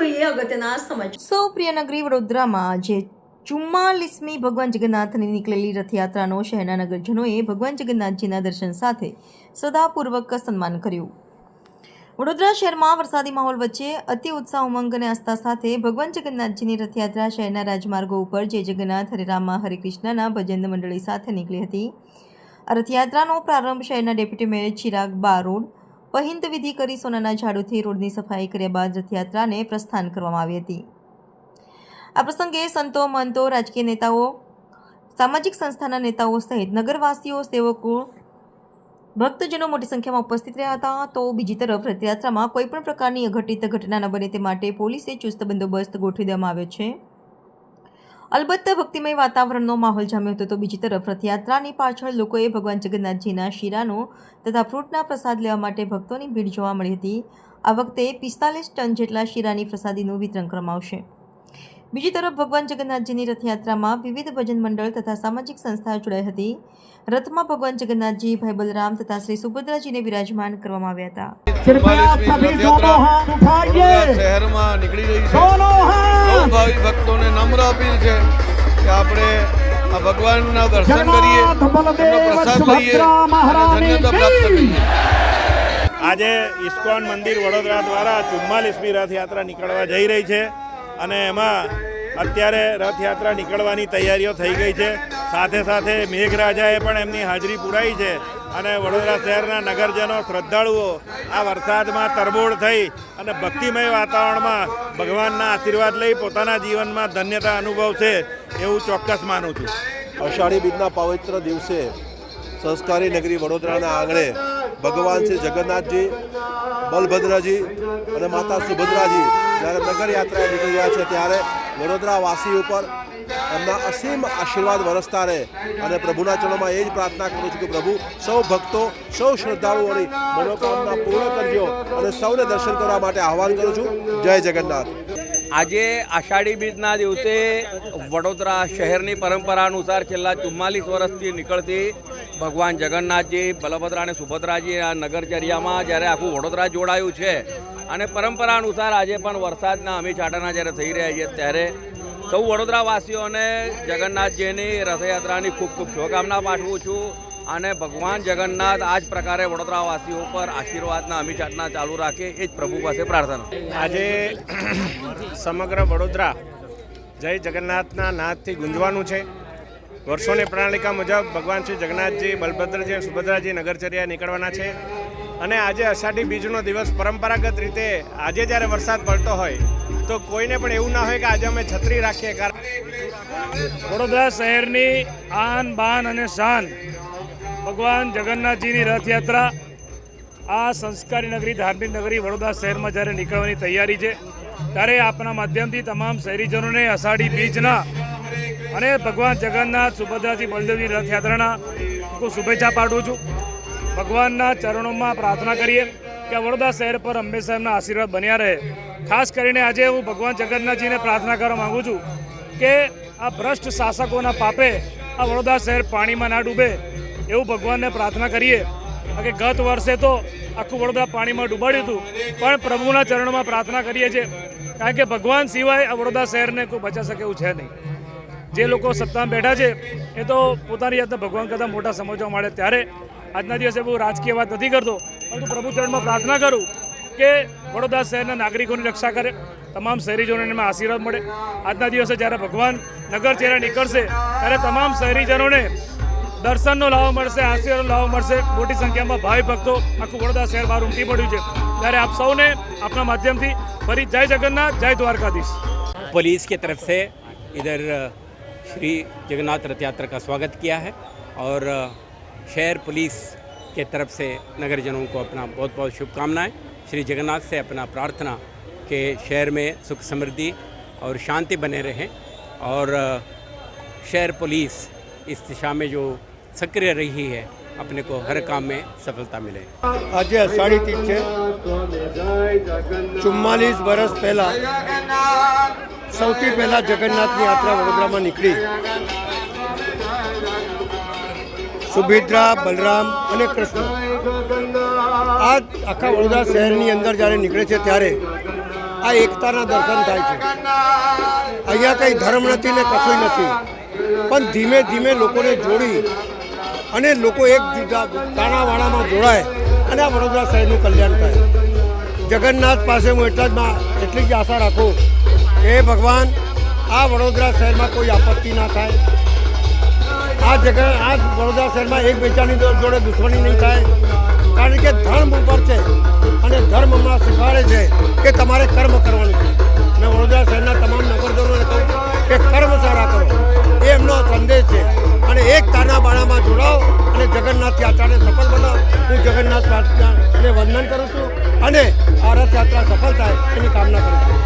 જોઈએ અગત્યના સમાચાર સૌ પ્રિયનગરી વડોદરામાં આજે ચુમ્માલીસમી ભગવાન જગન્નાથની નીકળેલી રથયાત્રાનો શહેરના નગરજનોએ ભગવાન જગન્નાથજીના દર્શન સાથે સદાપૂર્વક સન્માન કર્યું. વડોદરા શહેરમાં વરસાદી માહોલ વચ્ચે અતિ ઉત્સાહ, ઉમંગ અને આસ્થા સાથે ભગવાન જગન્નાથજીની રથયાત્રા શહેરના રાજમાર્ગો ઉપર જય જગન્નાથ, હરે રામા, હરે કૃષ્ણના ભજન મંડળી સાથે નીકળી હતી. આ રથયાત્રાનો પ્રારંભ શહેરના ડેપ્યુટી મેયર ચિરાગ બારોડ પહિંદ વિધિ કરી સોનાના ઝાડુથી રોડની સફાઈ કર્યા બાદ રથયાત્રાને પ્રસ્થાન કરવામાં આવી હતી. આ પ્રસંગે સંતો, મંતો, રાજકીય નેતાઓ, સામાજિક સંસ્થાના નેતાઓ સહિત નગરવાસીઓ, સેવકો, ભક્તજનો મોટી સંખ્યામાં ઉપસ્થિત રહ્યા હતા. તો બીજી તરફ રથયાત્રામાં કોઈપણ પ્રકારની અઘટિત ઘટના ન બને તે માટે પોલીસે ચુસ્ત બંદોબસ્ત ગોઠવી દેવામાં આવ્યો છે. અલબત્ત ભક્તિમય વાતાવરણનો માહોલ જામ્યો હતો તો બીજી તરફ રથયાત્રાની પાછળ લોકોએ ભગવાન જગન્નાથજીના શીરાનો તથા ફ્રૂટના પ્રસાદ લેવા માટે ભક્તોની ભીડ જોવા મળી હતી. આ વખતે પિસ્તાલીસ ટન જેટલા શીરાની પ્રસાદીનું વિતરણ કરવામાં આવશે. બીજી તરફ ભગવાન જગન્નાથજીની રથયાત્રામાં વિવિધ ભજન મંડળ તથા સામાજિક સંસ્થાઓ જોડાઈ હતી. રથમાં ભગવાન જગન્નાથજી ભાઈ બલરામ તથા શ્રી સુભદ્રાજીને વિરાજમાન કરવામાં આવ્યા હતા. શહેરમાં નીકળી રહી છે. ભાવિ ભક્તોને નમ્ર અપીલ છે કે આપણે આ ભગવાનના દર્શન કરીએ પ્રસાદ લઈએ ધન્યતા પ્રાપ્ત કરીએ. આજે ઇસ્કોન મંદિર વડોદરા દ્વારા ચુમ્માલીસમી રથયાત્રા નીકળવા જઈ રહી છે. અને એમાં અત્યારે રથયાત્રા નીકળવાની તૈયારીઓ થઈ ગઈ છે. સાથે સાથે મેઘરાજાએ પણ એમની હાજરી પુરાઈ છે અને વડોદરા શહેરના નગરજનો શ્રદ્ધાળુઓ આ વરસાદમાં તરબોળ થઈ અને ભક્તિમય વાતાવરણમાં ભગવાનના આશીર્વાદ લઈ પોતાના જીવનમાં ધન્યતા અનુભવશે એવું ચોક્કસ માનું છું. અષાઢી બીજના પવિત્ર દિવસે સંસ્કારી નગરી વડોદરાના આંગણે ભગવાન શ્રી જગન્નાથજી, બલભદ્રજી અને માતા સુભદ્રાજી જ્યારે નગર યાત્રાએ નીકળી રહ્યા છે ત્યારે વડોદરાવાસી ઉપર એમના અસીમ આશીર્વાદ વરસતા રહે અને પ્રભુના ચરણોમાં એ જ પ્રાર્થના કરું છું કે પ્રભુ સૌ ભક્તો, સૌ શ્રદ્ધાળુઓની મનોકામના પૂર્ણ કરજો અને સૌને દર્શન કરવા માટે આહવાન કરું છું. જય જગન્નાથ. આજે આષાઢી બીજના દિવસે વડોદરા શહેરની પરંપરા અનુસાર છેલ્લા ચુમ્માલીસ વર્ષથી નીકળતી ભગવાન જગન્નાથજી, બલભદ્રા અને સુભદ્રાજી આ નગરચર્યામાં જ્યારે આખું વડોદરા જોડાયું છે અને પરંપરા અનુસાર આજે પણ વરસાદના અમી છાંટાના જ્યારે થઈ રહ્યા છે, ત્યારે સૌ વડોદરાવાસીઓને જગન્નાથજીની રથયાત્રાની ખૂબ ખૂબ શુભકામના પાઠવું છું અને ભગવાન જગન્નાથ આ જ પ્રકારે વડોદરાવાસીઓ પર આશીર્વાદના અમી ચાટના ચાલુ રાખે, એ જ પ્રભુ પાસે પ્રાર્થના. આજે સમગ્ર વડોદરા જય જગન્નાથના નાદથી ગુંજવાનું છે. વર્ષોની પ્રણાલિકા મુજબ ભગવાન શ્રી જગન્નાથજી, બલભદ્રજી સુભદ્રાજી નગરચર્યા નીકળવાના છે. અને આજે અષાઢી બીજનો દિવસ પરંપરાગત રીતે આજે જ્યારે વરસાદ પડતો હોય, તો કોઈને પણ એવું ના હોય કે આજે અમે છત્રી રાખીએ, કારણ વડોદરા શહેરની આન, બાન અને શાન, ભગવાન જગન્નાથજીની રથયાત્રા, આ સંસ્કારી નગરી, ધાર્મિક નગરી વડોદરા શહેરમાં જ્યારે નીકળવાની તૈયારી છે, ત્યારે આપના માધ્યમથી તમામ શહેરીજનોને અષાઢી બીજના અને ભગવાન જગન્નાથ સુભદ્રાજી બલદેવની રથયાત્રાના ખૂબ શુભેચ્છા પાઠવું છું. ભગવાનના ચરણોમાં પ્રાર્થના કરીએ કે વડોદરા શહેર પર હંમેશા એમના આશીર્વાદ બન્યા રહે. ખાસ કરીને આજે હું ભગવાન જગન્નાથજીને પ્રાર્થના કરવા માગું છું કે આ ભ્રષ્ટ શાસકોના પાપે આ વડોદરા શહેર પાણીમાં ના ડૂબે એવું ભગવાનને પ્રાર્થના કરીએ. કે ગત વર્ષે તો આખું વડોદરા પાણીમાં ડૂબાડ્યું હતું, પણ પ્રભુના ચરણોમાં પ્રાર્થના કરીએ છીએ. કારણ કે ભગવાન સિવાય આ વડોદરા શહેરને કોઈ બચા શકે એવું છે નહીં. જે લોકો સત્તામાં બેઠા છે, એ તો પોતાની જાતને ભગવાન કરતાં મોટા સમજવા માંડે ત્યારે આજના દિવસે બહુ રાજકીય વાત નથી કરતો પરંતુ પ્રભુ ચરણમાં પ્રાર્થના કરું કે વડોદરા શહેરના નાગરિકોની રક્ષા કરે તમામ શહેરીજનોને એમાં આશીર્વાદ મળે આજના દિવસે જ્યારે ભગવાન નગર ચહેરા નીકળશે ત્યારે તમામ શહેરીજનોને દર્શનનો લાભ મળશે આશીર્વાદનો લાભ મળશે મોટી સંખ્યામાં ભાવિ ભક્તો આખું વડોદરા શહેર બહાર ઉમટી પડ્યું છે ત્યારે આપ સૌને આપણા માધ્યમથી ફરી જય જગન્નાથ જય દ્વારકાધીશ पुलिस की तरफ से इधर अ, श्री जगन्नाथ रथ यात्रा का स्वागत किया है और अ, शहर पुलिस के तरफ से नगरजनों को अपना बहुत बहुत शुभकामनाएं श्री जगन्नाथ से अपना प्रार्थना कि शहर में सुख समृद्धि और शांति बने रहें और अ, शहर पुलिस इस दिशा में जो सक्रिय रही है अपने को हर काम में सफलता मिले આજે અષાઢી તીજ છે ચુમ્માલીસ વર્ષ પહેલા સૌથી પહેલા જગન્નાથની યાત્રા વડોદરામાં નીકળી સુભદ્રા, બલરામ અને કૃષ્ણ. આ આખા વડોદરા શહેરની અંદર જ્યારે નીકળે છે ત્યારે આ એકતાના દર્શન થાય છે. અહીંયા કંઈ ધર્મ નથી ને કશું નથી. પણ ધીમે ધીમે લોકોને જોડી અને લોકો એક જુદા તાણાવાણામાં જોડાય અને આ વડોદરા શહેરનું કલ્યાણ થાય. જગન્નાથ પાસે હું એટલા જ એટલી જ આશા રાખું. કે ભગવાન, આ વડોદરા શહેરમાં કોઈ આપત્તિ ના થાય. આ જગ્યા આ વડોદરા શહેરમાં એકબીજાની જોડે દુશ્મની નહીં થાય. કારણ કે ધર્મ ઉપર છે અને ધર્મ હમણાં શીખવાડે છે કે તમારે કર્મ કરવાનું છે. મેં વડોદરા શહેરના તમામ નગરજનોને કહું કે કર્મ સારા કરો. એ એમનો સંદેશ છે. અને એક તાના બાણામાં જોડાઓ અને જગન્નાથ યાત્રાને સફળ બનાવો. હું જગન્નાથ પ્રાર્થનાને વંદન કરું છું અને આ રથયાત્રા સફળ થાય એની કામના કરું છું.